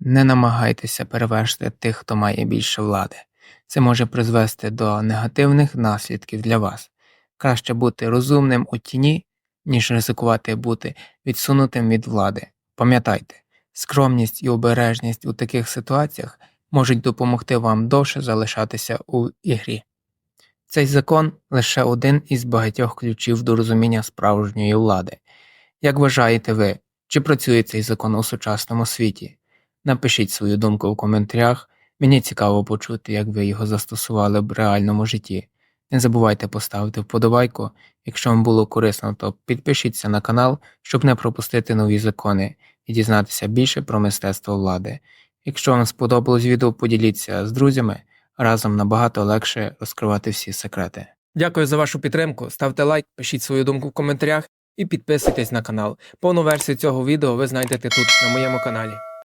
Не намагайтеся перевершити тих, хто має більше влади. Це може призвести до негативних наслідків для вас. Краще бути розумним у тіні, ніж ризикувати бути відсунутим від влади. Пам'ятайте, скромність і обережність у таких ситуаціях можуть допомогти вам довше залишатися у ігрі. Цей закон лише один із багатьох ключів до розуміння справжньої влади. Як вважаєте ви, чи працює цей закон у сучасному світі? Напишіть свою думку в коментарях. Мені цікаво почути, як ви його застосували в реальному житті. Не забувайте поставити вподобайку. Якщо вам було корисно, то підпишіться на канал, щоб не пропустити нові закони і дізнатися більше про мистецтво влади. Якщо вам сподобалось відео, поділіться з друзями, разом набагато легше розкривати всі секрети. Дякую за вашу підтримку. Ставте лайк, пишіть свою думку в коментарях і підписуйтесь на канал. Повну версію цього відео ви знайдете тут, на моєму каналі.